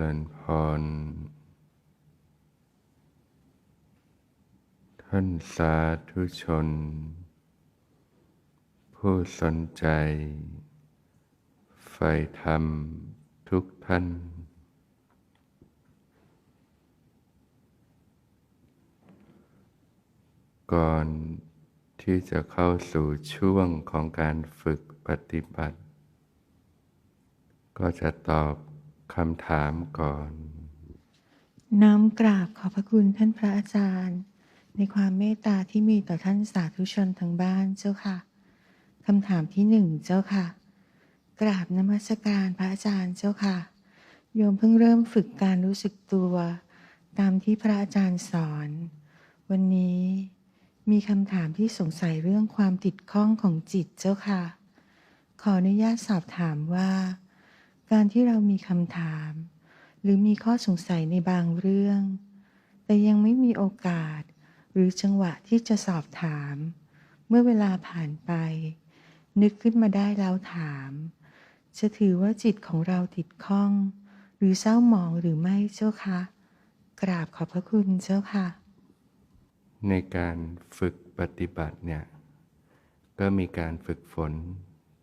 ริญพร ท่านสาธุชน ผู้สนใจ ใฝ่ธรรมทุกท่าน ก่อนที่จะเข้าสู่ช่วงของการฝึกปฏิบัติ ก็จะตอบ คำถามก่อน น้อมกราบขอบพระคุณท่านพระอาจารย์ ในความเมตตาที่มีต่อท่านสาธุชนทางบ้านเจ้าค่ะคำถามที่หนึ่งเจ้าค่ะ กราบนมัสการพระอาจารย์เจ้าค่ะ โยมเพิ่งเริ่มฝึกการรู้สึกตัว ตามที่พระอาจารย์สอน วันนี้มีคำถามที่สงสัยเรื่องความติดข้องของจิตเจ้าค่ะ ขออนุญาตสอบถามว่า การที่เรามีคำถาม หรือมีข้อสงสัยในบางเรื่อง แต่ยังไม่มีโอกาส หรือจังหวะที่จะสอบถาม เมื่อเวลาผ่านไป นึกขึ้นมาได้แล้วถาม จะถือว่าจิตของเราติดข้อง หรือเศร้าหมองหรือไม่เจ้าคะกราบขอบพระคุณเจ้าค่ะ ในการฝึกปฏิบัติเนี่ย ก็มีการฝึกฝน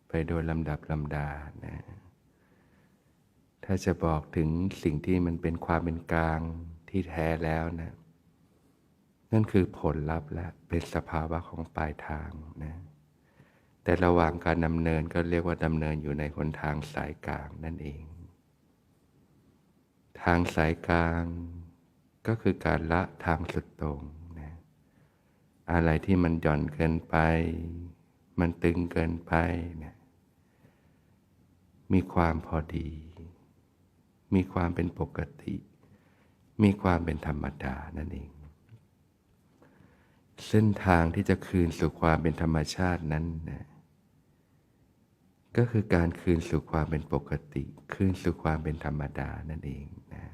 ไปโดยลำดับลำดานะ ถ้าจะบอกถึงสิ่งที่มันเป็นความเป็นกลางที่แท้แล้วนะนั่นคือผลลัพธ์และเป็นสภาวะของปลายทางนะแต่ระหว่างการดำเนินก็เรียกว่าดำเนินอยู่ในหนทางสายกลางนั่นเอง ทางสายกลางก็คือการละทางสุดตรงนะอะไรที่มันหย่อนเกินไป มันตึงเกินไปเนี่ยมีความพอดี มีความเป็นปกติ มีความเป็นธรรมดานั่นเอง เส้นทางที่จะคืนสู่ความเป็นธรรมชาตินั้นนะก็คือการคืนสู่ความเป็นปกติ คืนสู่ความเป็นธรรมดานั่นเองนะ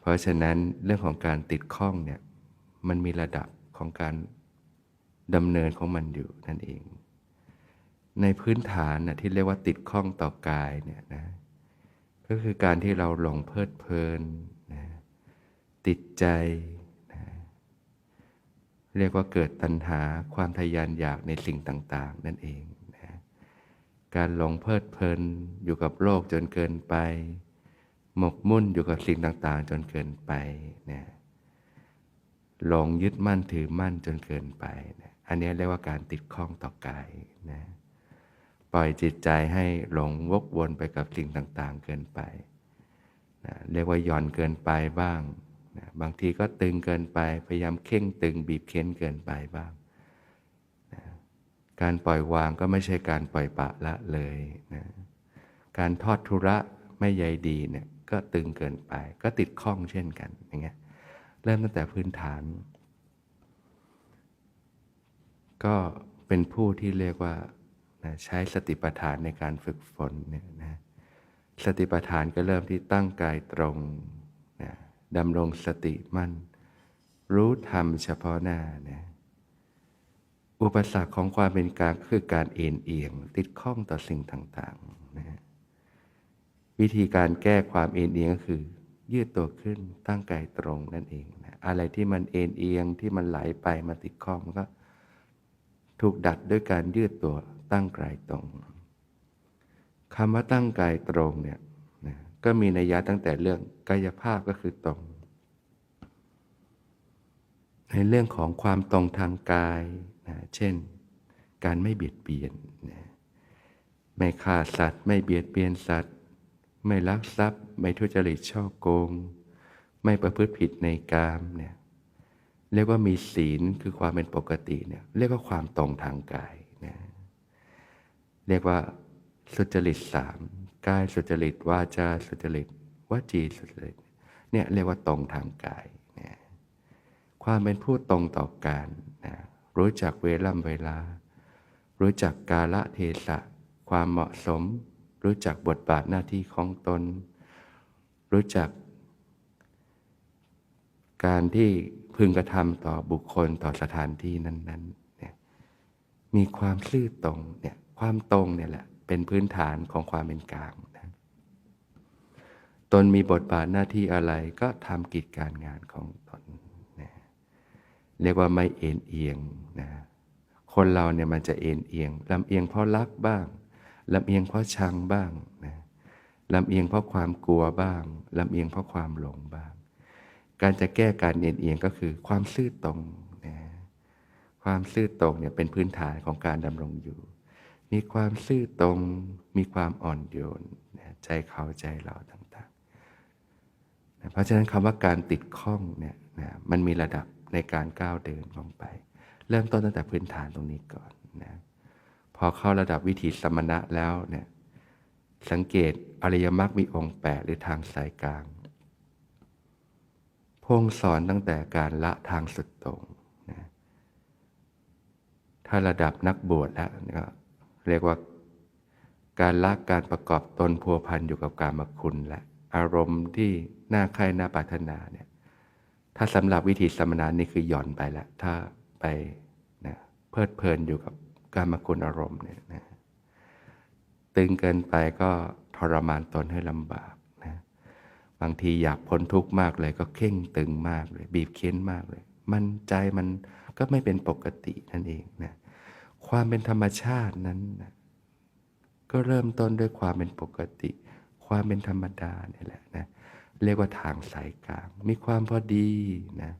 เพราะฉะนั้นเรื่องของการติดข้องเนี่ยมันมีระดับของการดำเนินของมันอยู่นั่นเอง ในพื้นฐานนะที่เรียกว่าติดข้องต่อกายเนี่ยนะ ก็คือการที่เราหลงเพลิดเพลินนะติดใจนะเรียกว่าเกิดตัณหาความทยานอยากในสิ่งต่าง ๆ นั่นเองนะการหลงเพลิดเพลินอยู่กับโลกจนเกินไป หมกมุ่นอยู่กับสิ่งต่าง ๆ จนเกินไปนะหลงยึดมั่นถือมั่นจนเกินไปนะอันนี้เรียกว่าการติดข้องต่อกายนะ ปล่อยจิตใจให้หลงวกวนไปกับสิ่งต่างๆ เกินไปนะเรียกว่าหย่อนเกินไปบ้างนะบางทีก็ตึงเกินไป พยายามเข่งตึงบีบเค้นเกินไปบ้างนะการปล่อยวางก็ไม่ใช่การปล่อยปะละเลยนะการทอดทุระไม่ใยดีเนี่ยก็ตึงเกินไป ก็ติดข้องเช่นกันอย่างเงี้ยเริ่มตั้งแต่พื้นฐาน ก็เป็นผู้ที่เรียกว่า นะใช้สติปัฏฐานในการฝึกฝนเนี่ยนะสติปัฏฐานก็เริ่มที่ตั้งกายตรงนะดำรงสติมั่น รู้ธรรมเฉพาะหน้านะอุปสรรคของความเป็นกลางคือการเอ็นเอียง ติดข้องต่อสิ่งต่างๆนะวิธีการแก้ความเอ็นเอียงก็คือ ยืดตัวขึ้นตั้งกายตรงนั่นเองนะอะไรที่มันเอ็นเอียงที่มันไหลไปมาติดข้องมันก็ ถูกดัดด้วยการยืดตัว ตั้งกายตรงคำว่าตั้งกายตรงเนี่ยนะก็มีนัยยะตั้งแต่เรื่องกายภาพก็คือตรง ในเรื่องของความตรงทางกายนะเช่น การไม่เบียดเบียนนะไม่ฆ่าสัตว์ ไม่เบียดเบียนสัตว์ ไม่ลักทรัพย์ ไม่ทุจริตช่อโกง ไม่ประพฤติผิดในกามเนี่ยเรียกว่ามีศีลคือความเป็นปกติเนี่ยเรียกว่าความตรงทางกาย เรียกว่าสุจริตสามกายสุจริตวาจาสุจริตวจีสุจริตเนี่ยเรียกว่าตรงทางกายนะความเป็นผู้ตรงต่อการนะรู้จักเวล่ำเวลา รู้จักกาละเทศะ ความเหมาะสม รู้จักบทบาทหน้าที่ของตน รู้จัก การที่พึงกระทำต่อบุคคลต่อสถานที่นั้นๆเนี่ยมีความซื่อตรงเนี่ย ความตรงเนี่ยแหละเป็นพื้นฐานของความเป็นกลางนะตนมีบทบาทหน้าที่อะไรก็ทำกิจการงานของตนนะเรียกว่าไม่เอ็นเอียงนะคนเราเนี่ยมันจะเอ็นเอียงลำเอียงเพราะรักบ้างลำเอียงเพราะชังบ้างนะลำเอียงเพราะความกลัวบ้างลำเอียงเพราะความหลงบ้าง การจะแก้การเอ็นเอียงก็คือความซื่อตรงนะความซื่อตรงเนี่ยเป็นพื้นฐานของการดำรงอยู่ มีความซื่อตรง มีความอ่อนโยนนะใจเขาใจเราต่างๆนะเพราะฉะนั้นคำว่าการติดข้องเนี่ยนะมันมีระดับในการก้าวเดินลงไป เริ่มต้นตั้งแต่พื้นฐานตรงนี้ก่อนนะพอเข้าระดับวิถีสมณะแล้วเนี่ยสังเกตอริยมรรคมีองค์แปดหรือทางสายกลาง พงสอนตั้งแต่การละทางสุดตรงนะถ้าระดับนักบวชแล้วก็ เรียกว่าการละการประกอบตนพัวพันอยู่กับการมคุณและอารมณ์ที่น่าใคร่น่าปรารถนาเนี่ยถ้าสำหรับวิธีสมณะนี่คือหย่อนไปแล้วถ้าไปนะเพลิดเพลินอยู่กับการมคุณอารมณ์เนี่ยนะตึงเกินไปก็ทรมานตนให้ลำบากนะบางทีอยากพ้นทุกข์มากเลยก็เข่งตึงมากเลย บีบเค้นมากเลย มันใจมันก็ไม่เป็นปกตินั่นเองนะ ความเป็นธรรมชาตินั้นนะก็เริ่มต้นด้วยความเป็นปกติ ความเป็นธรรมดาเนี่ยแหละนะเรียกว่าทางสายกลาง มีความพอดีนะ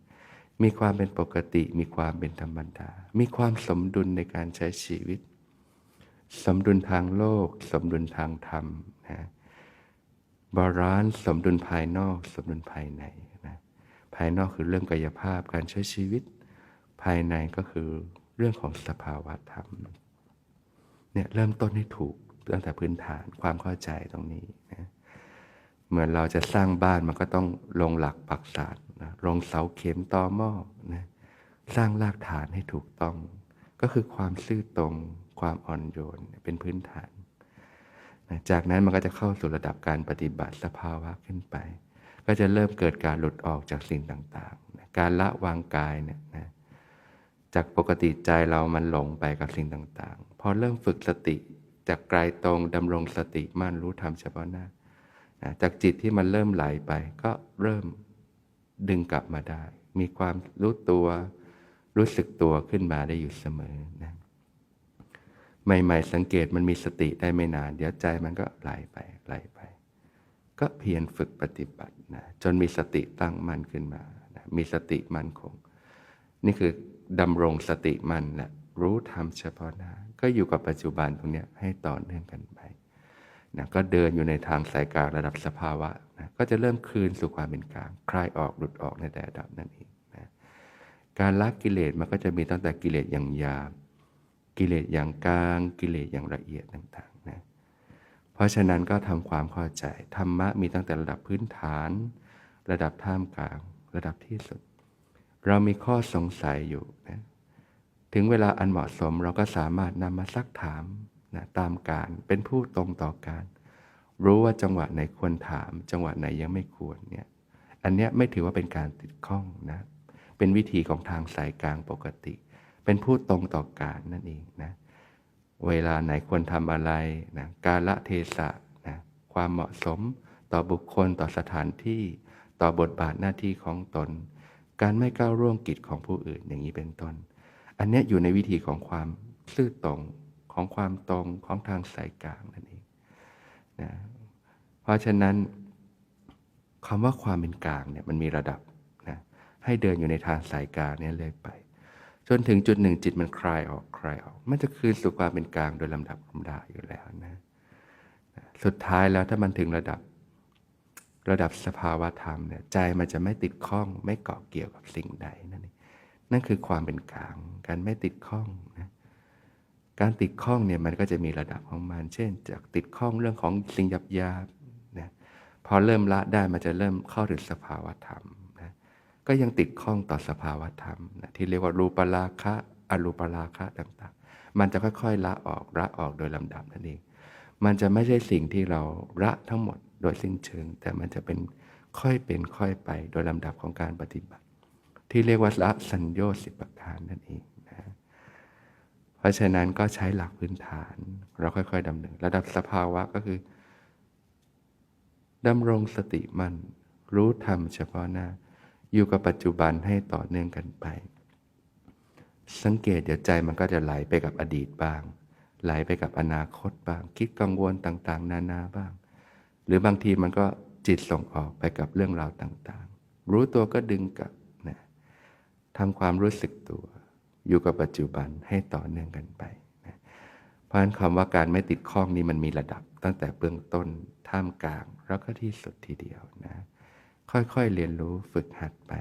มีความเป็นปกติ มีความเป็นธรรมดา มีความสมดุลในการใช้ชีวิต สมดุลทางโลก สมดุลทางธรรมนะบาลานซ์สมดุลภายนอก สมดุลภายในนะภายนอกคือเรื่องกายภาพการใช้ชีวิต ภายในก็คือ เรื่องของสภาวะธรรมเนี่ยเริ่มต้นให้ถูกตั้งแต่พื้นฐานความเข้าใจตรงนี้นะเหมือนเราจะสร้างบ้านมันก็ต้องลงหลักปักศาสตร์นะลงเสาเข็มต่อหม้อนะสร้างรากฐานให้ถูกต้อง ก็คือความซื่อตรง ความอ่อนโยนเป็นพื้นฐานนะจากนั้นมันก็จะเข้าสู่ระดับการปฏิบัติสภาวะขึ้นไป ก็จะเริ่มเกิดการหลุดออกจากสิ่งต่างๆนะการละวางกายเนี่ยนะ จากปกติใจเรามันหลงไปกับสิ่งต่างๆ พอเริ่มฝึกสติจากไกลตรงดำรงสติมั่นรู้ธรรมเฉพาะหน้าจากจิตที่มันเริ่มไหลไป ก็เริ่มดึงกลับมาได้ มีความรู้ตัวรู้สึกตัวขึ้นมาได้อยู่เสมอนะใหม่ๆ สังเกตมันมีสติได้ไม่นาน เดี๋ยวใจมันก็ไหลไปไหลไป ก็เพียรฝึกปฏิบัตินะจนมีสติตั้งมั่นขึ้นมานะมีสติมั่นคง นี่คือ ดำรงสติมันและรู้ธรรมเฉพาะหน้า ก็อยู่กับปัจจุบันตรงเนี้ยให้ต่อเนื่องกันไปนะก็เดินอยู่ในทางสายกลางระดับสภาวะนะก็จะเริ่มคืนสู่ความเป็นกลาง คลายออกหลุดออกในแต่ระดับนั่นเองนะการละกิเลสมันก็จะมีตั้งแต่กิเลสอย่างหยาบกิเลสอย่างกลาง กิเลสอย่างละเอียดต่างๆนะเพราะฉะนั้นก็ทำความเข้าใจธรรมะมีตั้งแต่ระดับพื้นฐาน ระดับท่ามกลาง ระดับที่สุด เรามีข้อสงสัยอยู่นะถึงเวลาอันเหมาะสมเราก็สามารถนำมาซักถามนะตามการเป็นผู้ตรงต่อการ รู้ว่าจังหวะไหนควรถาม จังหวะไหนยังไม่ควรเนี่ยอันเนี้ยไม่ถือว่าเป็นการติดข้องนะเป็นวิธีของทางสายกลางปกติ เป็นผู้ตรงต่อการนั่นเองนะเวลาไหนควรทำอะไรนะการละเทศะนะความเหมาะสมต่อบุคคลต่อสถานที่ ต่อบทบาทหน้าที่ของตน การไม่ก้าวร่วงกิจของผู้อื่นอย่างนี้เป็นต้น อันนี้อยู่ในวิธีของความซื่อตรงของความตรงของทางสายกลางนั่นเองนะเพราะฉะนั้นคำว่าความเป็นกลางเนี่ยมันมีระดับนะให้เดินอยู่ในทางสายกลางเนี่ยเลยไป จนถึงจุดหนึ่งจิตมันคลายออกคลายออก มันจะคืนสู่ความเป็นกลางโดยลำดับลำดาอยู่แล้วนะ สุดท้ายแล้วถ้ามันถึงระดับ ระดับสภาวะธรรมเนี่ยใจมันจะไม่ติดข้อง ไม่เกาะเกี่ยวกับสิ่งใดนั่นเองนั่นคือความเป็นกลาง การไม่ติดข้องนะการติดข้องเนี่ยมันก็จะมีระดับของมัน เช่น จากติดข้องเรื่องของสิ่งหยาบยาบๆนะพอเริ่มละได้มันจะเริ่มเข้าถึงสภาวะธรรมนะก็ยังติดข้องต่อสภาวะธรรมนะที่เรียกว่ารูปราคะอรูปราคะต่างๆ มันจะค่อยๆละออกละออกโดยลำดับนั่นเองมันจะไม่ใช่สิ่งที่เราละทั้งหมด โดยสิ้นเชิง แต่มันจะเป็นค่อยเป็นค่อยไปโดยลำดับของการปฏิบัติ ที่เรียกว่าละสัญโยชน์สิบประการนั่นเองนะเพราะฉะนั้นก็ใช้หลักพื้นฐาน เราค่อยๆดำเนินระดับสภาวะก็คือดำรงสติมั่นรู้ธรรมเฉพาะหน้า อยู่กับปัจจุบันให้ต่อเนื่องกันไป สังเกตเดี๋ยวใจมันก็จะไหลไปกับอดีตบ้าง ไหลไปกับอนาคตบ้าง คิดกังวลต่างๆ นานาบ้าง หรือบางทีมันก็จิตส่งออกไปกับเรื่องราวต่างๆ รู้ตัวก็ดึงกลับนะทำความรู้สึกตัว อยู่กับปัจจุบันให้ต่อเนื่องกันไปนะเพราะฉะนั้นคำว่าการไม่ติดข้องนี้มันมีระดับ ตั้งแต่เบื้องต้นท่ามกลางแล้วก็ที่สุดทีเดียวนะค่อยๆเรียนรู้ฝึกหัดไป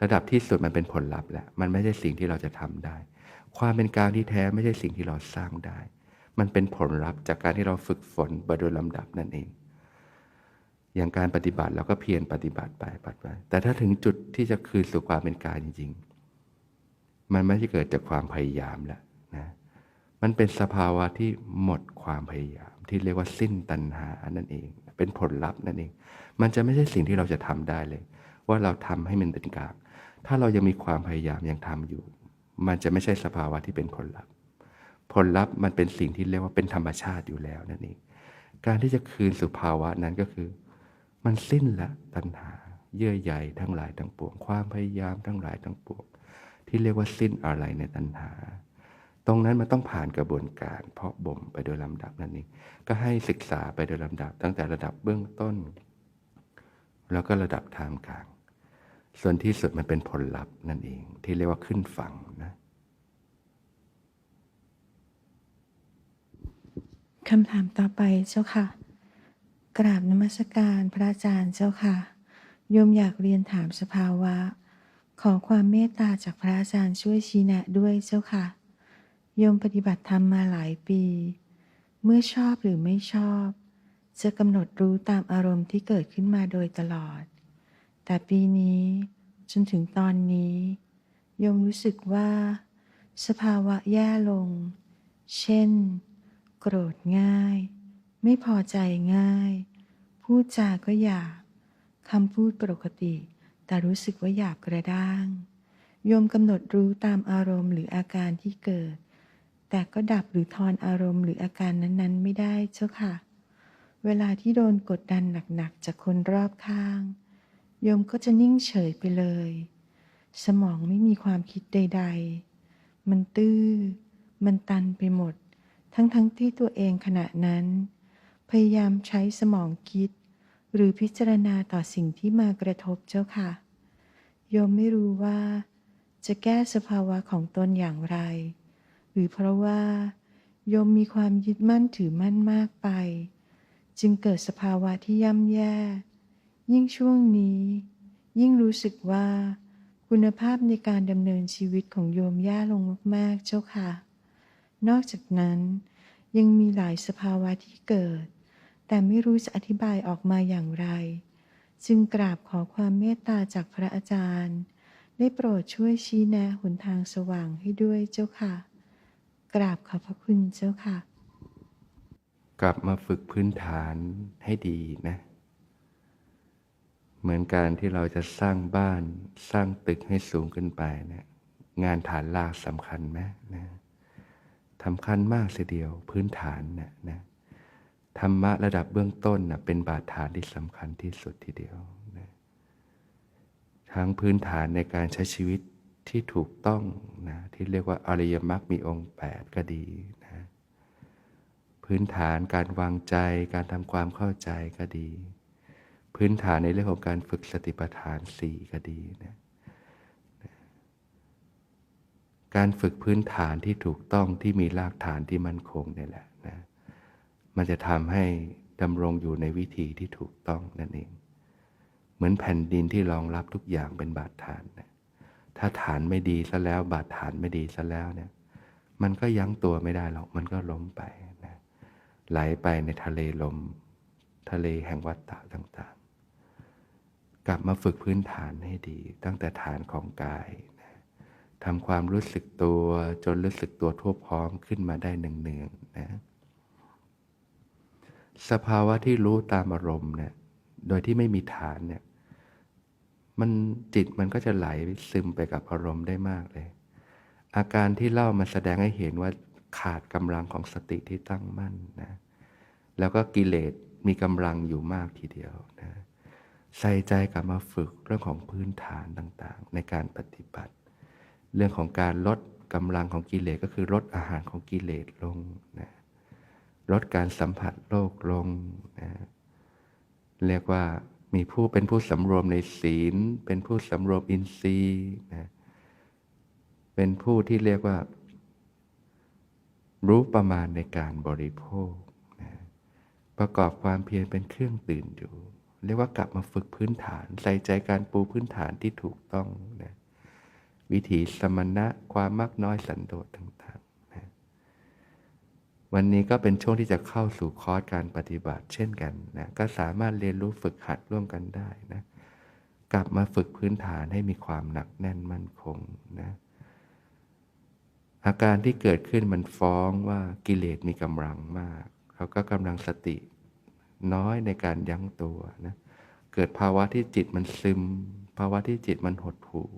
ระดับที่สุดมันเป็นผลลัพธ์แหละมันไม่ใช่สิ่งที่เราจะทำได้ ความเป็นกลางที่แท้ไม่ใช่สิ่งที่เราสร้างได้ มันเป็นผลลัพธ์จากการที่เราฝึกฝนไปโดยลำดับนั่นเอง อย่างการปฏิบัติเราก็เพียรปฏิบัติไปปฏิบัติไปแต่ถ้าถึงจุดที่จะคืนสู่ความเป็นกางจริง ๆ มันไม่ใช่เกิดจากความพยายามแล้วนะมันเป็นสภาวะที่หมดความพยายาม ที่เรียกว่าสิ้นตัณหานั่นเอง เป็นผลลัพธ์นั่นเอง มันจะไม่ใช่สิ่งที่เราจะทำได้เลย ว่าเราทำให้มันเป็นกลางถ้าเรายังมีความพยายามยังทำอยู่ มันจะไม่ใช่สภาวะที่เป็นผลลัพธ์ ผลลัพธ์มันเป็นสิ่งที่เรียกว่าเป็นธรรมชาติอยู่แล้วนั่นเอง การที่จะคืนสู่ภาวะนั้นก็คือ มันสิ้นละตัณหา เยื่อใยทั้งหลายทั้งปวง ความพยายามทั้งหลายทั้งปวง ที่เรียกว่าสิ้นอะไรในตัณหา ตรงนั้นมันต้องผ่านกระบวนการ เพาะบ่มไปโดยลำดับนั่นเองก็ให้ศึกษาไปโดยลำดับ ตั้งแต่ระดับเบื้องต้น แล้วก็ระดับทามกลาง ส่วนที่สุดมันเป็นผลลัพธ์นั่นเอง ที่เรียกว่าขึ้นฝั่งนะคำถามต่อไปเจ้าค่ะ กราบนมัสการพระอาจารย์เจ้าค่ะ โยมอยากเรียนถามสภาวะ ขอความเมตตาจากพระอาจารย์ช่วยชี้แนะด้วยเจ้าค่ะ โยมปฏิบัติธรรมมาหลายปี เมื่อชอบหรือไม่ชอบ จะกำหนดรู้ตามอารมณ์ที่เกิดขึ้นมาโดยตลอด แต่ปีนี้จนถึงตอนนี้ โยมรู้สึกว่า สภาวะแย่ลง เช่น โกรธง่าย ไม่พอใจง่าย พูดจาก็หยาบคำพูดปกติ แต่รู้สึกว่าหยาบกระด้างโยมกำหนดรู้ตามอารมณ์หรืออาการที่เกิด แต่ก็ดับหรือทอนอารมณ์หรืออาการนั้นๆ ไม่ได้เจ้าค่ะ เวลาที่โดนกดดันหนักๆจากคนรอบข้าง โยมก็จะนิ่งเฉยไปเลย สมองไม่มีความคิดใด ๆ มันตื้อ มันตันไปหมด ทั้งๆทที่ตัวเองขณะนั้น พยายามใช้สมองคิด หรือพิจารณาต่อสิ่งที่มากระทบเจ้าค่ะ โยมไม่รู้ว่า จะแก้สภาวะของตนอย่างไร หรือเพราะว่า โยมมีความยึดมั่นถือมั่นมากไป จึงเกิดสภาวะที่ย่ำแย่ ยิ่งช่วงนี้ ยิ่งรู้สึกว่า คุณภาพในการดำเนินชีวิตของโยมแย่ลงมากๆเจ้าค่ะ นอกจากนั้นยังมีหลายสภาวะที่เกิด แต่ไม่รู้จะอธิบายออกมาอย่างไร จึงกราบขอความเมตตาจากพระอาจารย์ ได้โปรดช่วยชี้แนะหนทางสว่างให้ด้วยเจ้าค่ะ กราบขอบพระคุณเจ้าค่ะ กลับมาฝึกพื้นฐานให้ดีนะ เหมือนการที่เราจะสร้างบ้านสร้างตึกให้สูงขึ้นไปเนะงานฐานรากสำคัญไหมนะสำคัญมากเสียเดียวพื้นฐานนะนะ ธรรมะระดับเบื้องต้นนะเป็นบาดฐานที่สำคัญที่สุดทีเดียวนะทั้งพื้นฐานในการใช้ชีวิตที่ถูกต้องนะที่เรียกว่าอริยมรรคมีองค์ 8 ก็ดีนะพื้นฐานการวางใจการทำความเข้าใจก็ดี พื้นฐานในเรื่องของการฝึกสติปัฏฐานสี่ก็ดีนะการฝึกพื้นฐานที่ถูกต้องที่มีรากฐานที่มั่นคงนี่แหละ มันจะทำให้ดำรงอยู่ในวิธีที่ถูกต้องนั่นเอง เหมือนแผ่นดินที่รองรับทุกอย่างเป็นบาดฐานนะถ้าฐานไม่ดีซะแล้ว บาดฐานไม่ดีซะแล้วเนี่ย มันก็ยั้งตัวไม่ได้หรอก มันก็ล้มไปนะไหลไปในทะเลลม ทะเลแห่งวัฏฏะต่างๆ กลับมาฝึกพื้นฐานให้ดี ตั้งแต่ฐานของกายนะทำความรู้สึกตัวจนรู้สึกตัวทั่วพร้อมขึ้นมาได้เนืองๆนะ สภาวะที่รู้ตามอารมณ์เนี่ยโดยที่ไม่มีฐานเนี่ยมันจิตมันก็จะไหลซึมไปกับอารมณ์ได้มากเลย อาการที่เล่ามาแสดงให้เห็นว่าขาดกำลังของสติที่ตั้งมั่นนะแล้วก็กิเลสมีกำลังอยู่มากทีเดียวนะใส่ใจกลับมาฝึกเรื่องของพื้นฐานต่างๆ ในการปฏิบัติ เรื่องของการลดกำลังของกิเลสก็คือลดอาหารของกิเลสลงนะ ลดการสัมผัสโลกลงนะเรียกว่ามีผู้เป็นผู้สำรวมในศีล เป็นผู้สำรวมอินทรีย์นะเป็นผู้ที่เรียกว่า รู้ประมาณในการบริโภคนะประกอบความเพียรเป็นเครื่องตื่นอยู่ เรียกว่ากลับมาฝึกพื้นฐาน ใส่ใจการปูพื้นฐานที่ถูกต้องนะวิถีสมณะความมากน้อยสันโดษต่าง วันนี้ก็เป็นช่วงที่จะเข้าสู่คอร์สการปฏิบัติ เช่นกันนะก็สามารถเรียนรู้ฝึกหัดร่วมกันได้นะกลับมาฝึกพื้นฐานให้มีความหนักแน่นมั่นคงนะอาการที่เกิดขึ้นมันฟ้องว่ากิเลสมีกำลังมาก เขาก็กำลังสติน้อยในการยั้งตัวนะเกิดภาวะที่จิตมันซึม ภาวะที่จิตมันหดหู่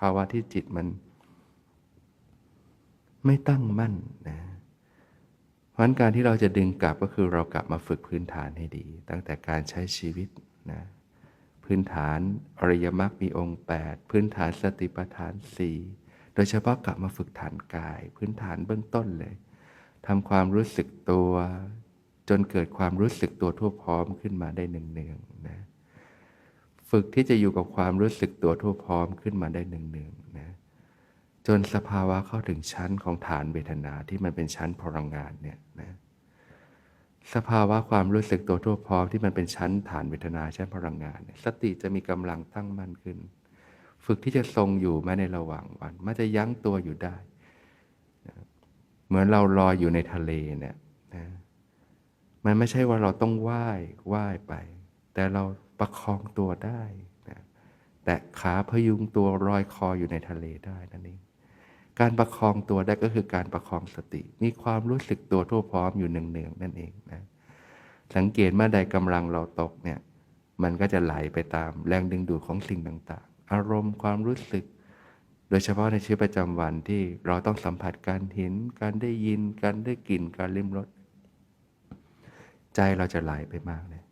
ภาวะที่จิตมัน ไม่ตั้งมั่นนะ พราะฉะนั้นการที่เราจะดึงกลับก็คือเรากลับมาฝึกพื้นฐานให้ดี ตั้งแต่การใช้ชีวิตนะพื้นฐานอริยมรรคมีองค์ 8 พื้นฐานสติปัฏฐาน 4 โดยเฉพาะกลับมาฝึกฐานกาย พื้นฐานเบื้องต้นเลยทำความรู้สึกตัว จนเกิดความรู้สึกตัวทั่วพร้อมขึ้นมาได้เนืองๆนะฝึกที่จะอยู่กับความรู้สึกตัวทั่วพร้อมขึ้นมาได้เนืองๆนะ จนสภาวะเข้าถึงชั้นของฐานเวทนาที่มันเป็นชั้นพลังงานเนี่ยนะสภาวะความรู้สึกตัวทั่วพร้อมที่มันเป็นชั้นฐานเวทนาชั้นพลังงานนสติจะมีกำลังตั้งมั่นขึ้น ฝึกที่จะทรงอยู่แม้ในระหว่างวันมันจะยั้งตัวอยู่ได้นะเหมือนเราลอยอยู่ในทะเลเนี่ยนะมันไม่ใช่ว่าเราต้องว่ายว่ายไป แต่เราประคองตัวได้นะแต่ขาพยุงตัวลอยคออยู่ในทะเลได้นั่นเอง การประคองตัวได้ก็คือการประคองสติ มีความรู้สึกตัวทั่วพร้อมอยู่เนืองๆนั่นเองนะสังเกตเมื่อใดกำลังเราตกเนี่ยมันก็จะไหลไปตามแรงดึงดูดของสิ่งต่างๆ อารมณ์ความรู้สึก โดยเฉพาะในชีวิตประจำวันที่เราต้องสัมผัสการเห็น การได้ยิน การได้กลิ่น การลิ้มรสใจเราจะไหลไปมากเลย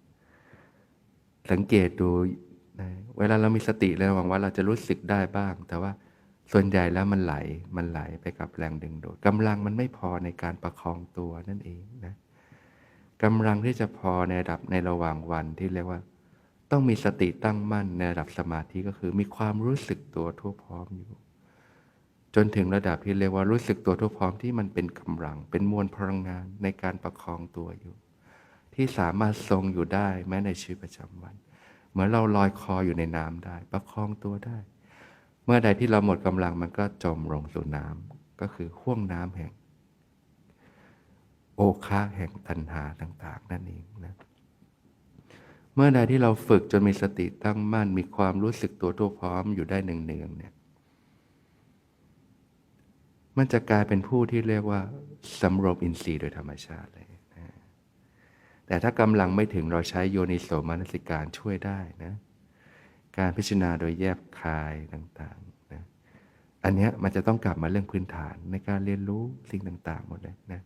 สังเกตดูนะเวลาเรามีสติเระวังว่าเราจะรู้สึกได้บ้าง แต่ว่า ส่วนใหญ่แล้วมันไหลมันไหลไปกับแรงดึงดูดกำลังมันไม่พอในการประคองตัวนั่นเองนะกำลังที่จะพอในระดับในระหว่างวันที่เรียกว่า ต้องมีสติตั้งมั่นในระดับสมาธิก็คือ มีความรู้สึกตัวทั่วพร้อมอยู่ จนถึงระดับที่เรียกว่ารู้สึกตัวทั่วพร้อมที่มันเป็นกำลัง เป็นมวลพลังงานในการประคองตัวอยู่ ที่สามารถทรงอยู่ได้แม้ในชีวิตประจำวัน เหมือนเราลอยคออยู่ในน้ำได้ ประคองตัวได้ เมื่อใดที่เราหมดกำลังมันก็จมลงสู่น้ำก็คือห่วงน้ำแห่ง โอคาแห่งตัณหาต่าง ๆ นั่นเองนะเมื่อใดที่เราฝึกจนมีสติตั้งมั่นมีความรู้สึกตัวทั่วพร้อมอยู่ได้เนืองๆเนี่ยมันจะกลายเป็นผู้ที่เรียกว่าสำรวมอินทรีย์โดยธรรมชาติเลยนะแต่ถ้ากำลังไม่ถึงเราใช้โยนิโสมนสิการช่วยได้นะ การพิจารณาโดยแยบคายต่างๆนะอันนี้มันจะต้องกลับมาเรื่องพื้นฐานในการเรียนรู้สิ่งต่าง ๆ หมดเลยนะ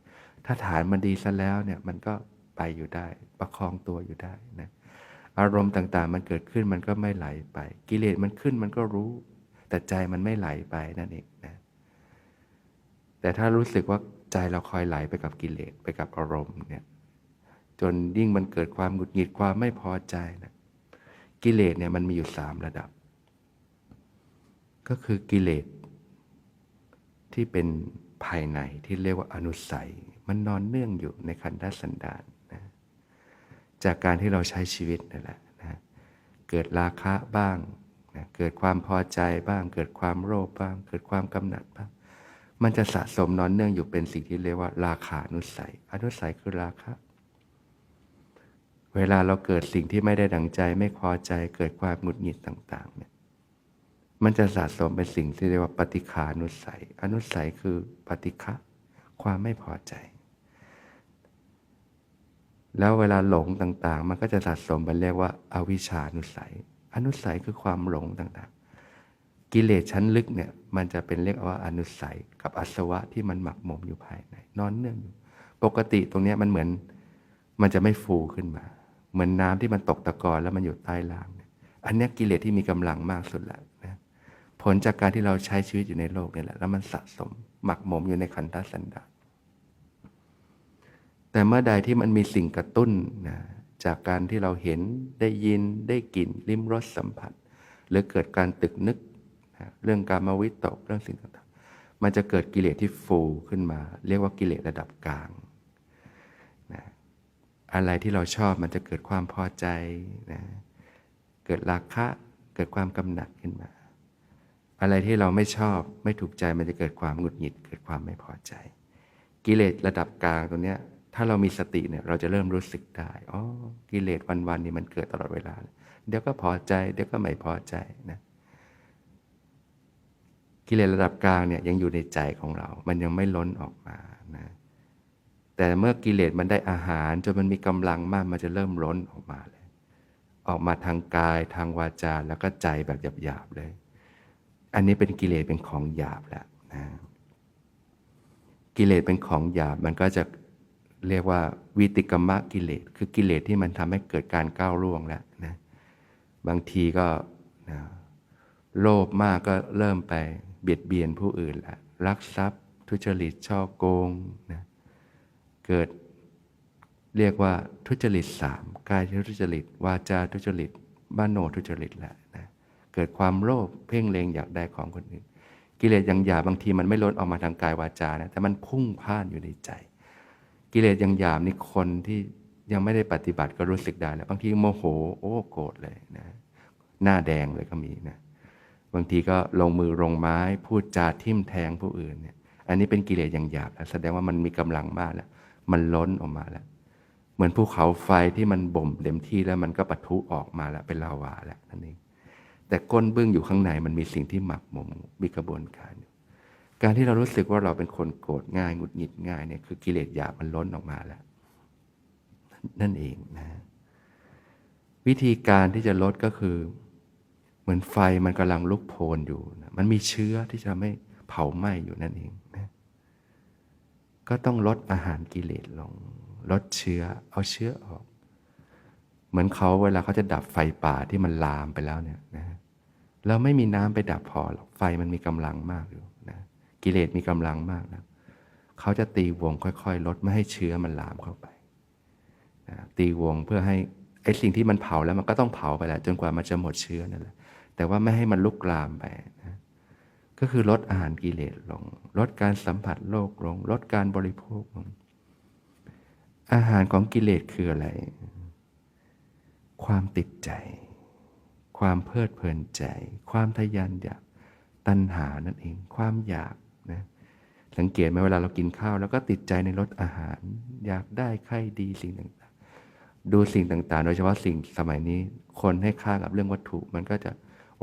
ถ้าฐานมันดีซะแล้วเนี่ยมันก็ไปอยู่ได้ ประคองตัวอยู่ได้นะอารมณ์ต่างๆ มันเกิดขึ้นมันก็ไม่ไหลไป กิเลสมันขึ้นมันก็รู้ แต่ใจมันไม่ไหลไปนั่นเองนะแต่ถ้ารู้สึกว่าใจเราคอยไหลไปกับกิเลสไปกับอารมณ์เนี่ยจนยิ่งมันเกิดความหงุดหงิดความไม่พอใจนะ กิเลสเนี่ยมันมีอยู่สามระดับ ก็คือกิเลสที่เป็นภายในที่เรียกว่าอนุสัย มันนอนเนื่องอยู่ในขันธสันดานนะจากการที่เราใช้ชีวิตนั่นแหละนะเกิดราคะบ้างนะเกิดความพอใจบ้าง เกิดความโลภบ้าง เกิดความกำหนัดบ้าง มันจะสะสมนอนเนื่องอยู่เป็นสิ่งที่เรียกว่า ราคานุสัย อนุสัยคือราคะ เวลาเราเกิดสิ่งที่ไม่ได้ดังใจไม่พอใจเกิดความหงุดหงิดต่างๆเนี่ยมันจะสะสมเป็นสิ่งที่เรียกว่าปฏิคานุสัย อนุสัยคือปฏิฆะความไม่พอใจ แล้วเวลาหลงต่างๆ มันก็จะสะสมเป็นเรียกว่าอาวิชชานุสัย อนุสัยคือความหลงต่างๆ กิเลสชั้นลึกเนี่ยมันจะเป็นเรียกว่าอนุสัย กับอาสวะที่มันหมักหมมอยู่ภายในนอนเนื่องอยู่ ปกติตรงนี้มันเหมือนมันจะไม่ฟูขึ้นมา เหมือนน้ำที่มันตกตะกอนแล้วมันอยู่ใต้ล่างเนี่ยอันนี้กิเลสที่มีกำลังมากสุดแล้วนะผลจากการที่เราใช้ชีวิตอยู่ในโลกนี่แหละ แล้วมันสะสมหมักหมมอยู่ในขันธสันดาแต่เมื่อใดที่มันมีสิ่งกระตุ้นนะจากการที่เราเห็นได้ยินได้กลิ่นลิ้มรสสัมผัส หรือเกิดการตึกนึกนะเรื่องการมาวิตกเรื่องสิ่งต่างๆ มันจะเกิดกิเลสที่ฟูขึ้นมา เรียกว่ากิเลสระดับกลาง อะไรที่เราชอบมันจะเกิดความพอใจนะเกิดราคะเกิดความกำหนัดขึ้นมา อะไรที่เราไม่ชอบไม่ถูกใจมันจะเกิดความหงุดหงิด เกิดความไม่พอใจ กิเลสระดับกลางตัวเนี้ยถ้าเรามีสติเนี่ยเราจะเริ่มรู้สึกได้อ๋อกิเลสวันๆนี่มันเกิดตลอดเวลา เดี๋ยวก็พอใจ เดี๋ยวก็ไม่พอใจนะกิเลสระดับกลางเนี่ยยังอยู่ในใจของเรา มันยังไม่ล้นออกมานะ แต่เมื่อกิเลสมันได้อาหารจนมันมีกำลังมากมันจะเริ่มล้นออกมาเลย ออกมาทางกายทางวาจาแล้วก็ใจแบบหยาบๆเลย อันนี้เป็นกิเลสเป็นของหยาบแล้วนะกิเลสเป็นของหยาบมันก็จะเรียกว่าวิติกรรมกิเลสคือกิเลสที่มันทำให้เกิดการก้าวล่วงแล้วนะบางทีก็นะโลภมากก็เริ่มไปเบียดเบียนผู้อื่นละรักทรัพย์ ทุจริตช่อโกงนะ เกิดเรียกว่าทุจริตสามกายทุจริต วาจาทุจริตบ้านโนทุจริตแหละนะเกิดความโลภเพ่งเลงอยากได้ของคนอื่น กิเลสอย่างหยาบบางทีมันไม่ล้นออกมาทางกายวาจานะแต่มันพุ่งพ่านอยู่ในใจ กิเลสอย่างหยาบนี่คนที่ยังไม่ได้ปฏิบัติก็รู้สึกได้แล้วบางทีโมโหโอ้โกรธเลยนะหน้าแดงเลยก็มีนะบางทีก็ลงมือลงไม้พูดจาทิ่มแทงผู้อื่นเนี่ยอันนี้เป็นกิเลสอย่างหยาบแล้วแสดงว่ามันมีกำลังมากแล้ว มันล้นออกมาแล้ว เหมือนภูเขาไฟที่มันบ่มเต็มที่แล้วมันก็ปะทุออกมาแล้วเป็นลาวาแล้วนั่นเองแต่ก้นเบื้องอยู่ข้างในมันมีสิ่งที่หมักหมมมีกระบวนการอยู่การที่เรารู้สึกว่าเราเป็นคนโกรธง่ายหงุดหงิดง่ายเนี่ยคือกิเลสหยาบมันล้นออกมาแล้ว นั่นเองนะ วิธีการที่จะลดก็คือ เหมือนไฟมันกำลังลุกโพลอยู่นะมันมีเชื้อที่จะไม่เผาไหม้อยู่นั่นเอง ก็ต้องลดอาหารกิเลสลง ลดเชื้อ เอาเชื้อออก เหมือนเขาเวลาเขาจะดับไฟป่าที่มันลามไปแล้วเนี่ยนะเราไม่มีน้ำไปดับพอหรอกไฟมันมีกำลังมากอยู่นะกิเลสมีกำลังมากนะเขาจะตีวงค่อยๆ ลดไม่ให้เชื้อมันลามเข้าไปนะตีวงเพื่อให้ไอ้สิ่งที่มันเผาแล้วมันก็ต้องเผาไปแหละจนกว่ามันจะหมดเชื้อนั่นแหละแต่ว่าไม่ให้มันลุกลามไปนะ ก็คือลดอาหารกิเลสลง ลดการสัมผัสโลกลง ลดการบริโภคลง อาหารของกิเลสคืออะไร ความติดใจ ความเพลิดเพลินใจ ความทะยานอยากตัณหานั่นเอง ความอยากนะสังเกตไหมเวลาเรากินข้าว แล้วก็ติดใจในรสอาหาร อยากได้ใครดีสิ่งต่างๆ ดูสิ่งต่างๆ โดยเฉพาะสิ่งสมัยนี้ คนให้ค่ากับเรื่องวัตถุ มันก็จะ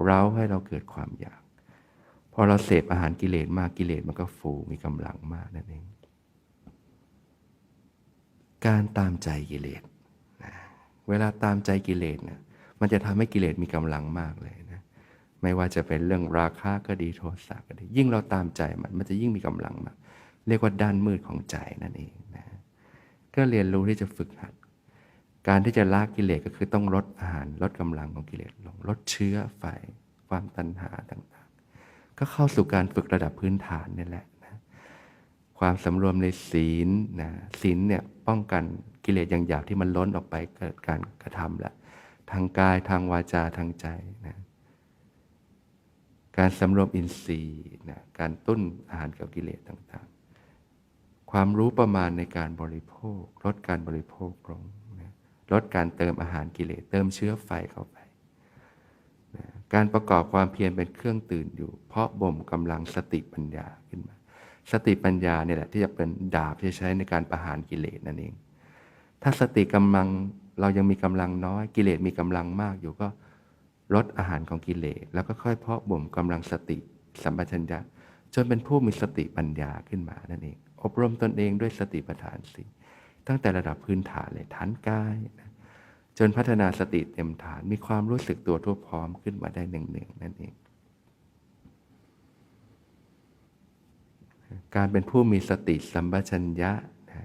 เร้าให้เราเกิดความอยาก พอเราเสพอาหารกิเลสมากกิเลสมันก็ฟูมีกำลังมากนั่นเอง การตามใจกิเลสนะเวลาตามใจกิเลสนี่ยมันจะทำให้กิเลสมีกำลังมากเลยนะไม่ว่าจะเป็นเรื่องราคะก็ดีโทสะก็ดี ยิ่งเราตามใจมันมันจะยิ่งมีกำลังมาก เรียกว่าด้านมืดของใจนั่นเองนะก็เรียนรู้ที่จะฝึกหัด การที่จะละกิเลสก็คือต้องลดอาหารลดกำลังของกิเลสลงลดเชื้อไฟความตัณหาต่าง ก็เข้าสู่การฝึกระดับพื้นฐานนี่แหละนะความสำรวมในศีลนะศีลเนี่ยป้องกันกิเลสอย่างหยาบที่มันล้นออกไปเกิดการกระทำละทางกายทางวาจาทางใจนะการสำรวมอินทรีย์นะการตุ้นอาหารกับกิเลสต่างๆ ความรู้ประมาณในการบริโภค ลดการบริโภคลงนะลดการเติมอาหารกิเลสเติมเชื้อไฟเข้าไป การประกอบความเพียรเป็นเครื่องตื่นอยู่ เพราะบ่มกำลังสติปัญญาขึ้นมา สติปัญญาเนี่ยแหละที่จะเป็นดาบที่ใช้ในการประหารกิเลสนั่นเอง ถ้าสติกำลังเรายังมีกำลังน้อยกิเลสมีกำลังมากอยู่ก็ลดอาหารของกิเลสแล้วก็ค่อยเพาะบ่มกำลังสติ สัมปชัญญะจนเป็นผู้มีสติปัญญาขึ้นมานั่นเอง อบรมตนเองด้วยสติปัฏฐานสี่ตั้งแต่ระดับพื้นฐานเลยฐานกายนะ จนพัฒนาสติเต็มฐานมีความรู้สึกตัวทั่วพร้อมขึ้นมาได้หนึ่งหนึ่งนั่นเอง การเป็นผู้มีสติสัมปชัญญะนะ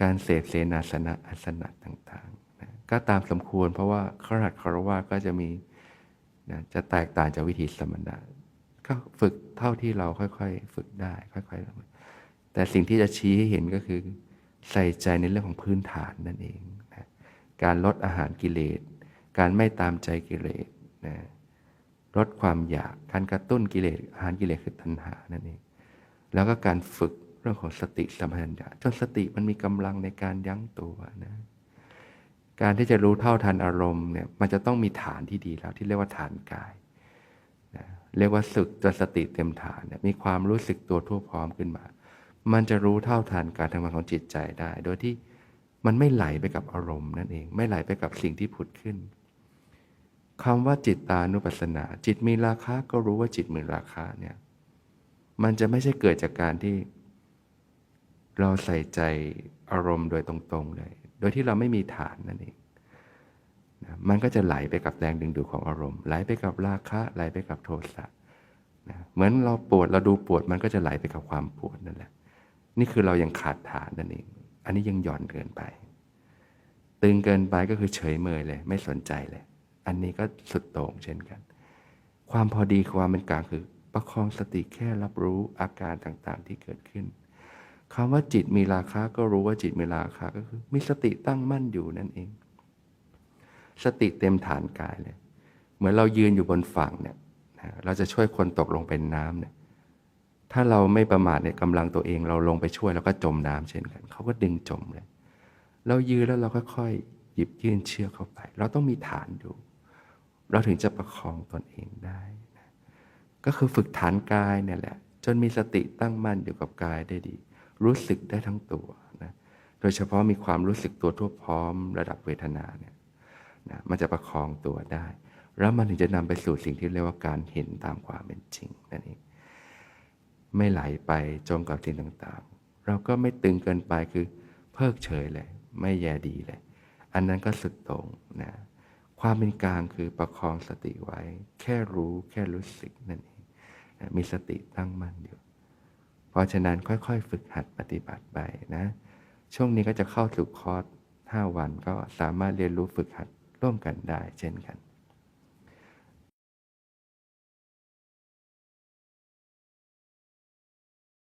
การเสพเสนาสนะอาสนะต่างๆนะก็ตามสมควรเพราะว่าขรัตคารวะก็จะมีนะจะแตกต่างจากวิธีสมณะก็ฝึกเท่าที่เราค่อยๆ ฝึกได้ค่อยๆแต่สิ่งที่จะชี้ให้เห็นก็คือใส่ใจในเรื่องของพื้นฐานนั่นเอง การลดอาหารกิเลส การไม่ตามใจกิเลสนะลดความอยากการกระตุ้นกิเลสอาหารกิเลสคือตัณหานั่นเองแล้วก็การฝึกเรื่องของสติสัมปชัญญะจนสติมันมีกำลังในการยั้งตัวนะการที่จะรู้เท่าทันอารมณ์เนี่ยมันจะต้องมีฐานที่ดีแล้วที่เรียกว่าฐานกายนะเรียกว่าสึกจนสติเต็มฐานเนี่ยมีความรู้สึกตัวทั่วพร้อมขึ้นมา มันจะรู้เท่าทันการทำงานของจิตใจได้ โดยที่ มันไม่ไหลไปกับอารมณ์นั่นเอง ไม่ไหลไปกับสิ่งที่ผุดขึ้นคำว่าจิตตานุปัสสนา จิตมีราคะก็รู้ว่าจิตมีราคะเนี่ยมันจะไม่ใช่เกิดจากการที่ เราใส่ใจอารมณ์โดยตรงๆเลย โดยที่เราไม่มีฐานนั่นเองนะมันก็จะไหลไปกับแรงดึงดูดของอารมณ์ ไหลไปกับราคะ ไหลไปกับโทสะนะเหมือนเราปวดเราดูปวดมันก็จะไหลไปกับความปวดนั่นแหละ นี่คือเรายังขาดฐานนั่นเอง อันนี้ยังหย่อนเกินไป ตึงเกินไปก็คือเฉยเมยเลย ไม่สนใจเลย อันนี้ก็สุดโต่งเช่นกัน ความพอดีความเป็นกลางคือ ประคองสติแค่รับรู้อาการต่างๆที่เกิดขึ้นคำว่าจิตมีราคาก็รู้ว่าจิตมีราคาก็คือ มีสติตั้งมั่นอยู่นั่นเอง สติเต็มฐานกายเลย เหมือนเรายืนอยู่บนฝั่งเนี่ยเราจะช่วยคนตกลงเป็นน้ำเนี่ย ถ้าเราไม่ประมาทในกำลังตัวเอง เราลงไปช่วยแล้วก็จมน้ำเช่นกัน เขาก็ดึงจมเลย เรายืนแล้วเราค่อยๆหยิบยื่นเชือกเข้าไป เราต้องมีฐานอยู่เราถึงจะประคองตนเองได้นะก็คือฝึกฐานกายเนี่ยแหละ จนมีสติตั้งมั่นอยู่กับกายได้ดี รู้สึกได้ทั้งตัวนะโดยเฉพาะมีความรู้สึกตัวทั่วพร้อมระดับเวทนาเนี่ยนะมันจะประคองตัวได้ แล้วมันถึงจะนำไปสู่สิ่งที่เรียกว่าการเห็นตามความเป็นจริงนั่นเอง ไม่ไหลไปจมกับสิ่งต่างๆ เราก็ไม่ตึงเกินไปคือเพิกเฉยเลย ไม่แยดีเลย อันนั้นก็สุดโต่งนะความเป็นกลางคือประคองสติไว้ แค่รู้แค่รู้สึกนั่นเองนะมีสติตั้งมั่นอยู่ เพราะฉะนั้นค่อยๆ ฝึกหัดปฏิบัติไปนะ ช่วงนี้ก็จะเข้าสู่คอร์ส5วันก็สามารถเรียนรู้ฝึกหัดร่วมกันได้เช่นกัน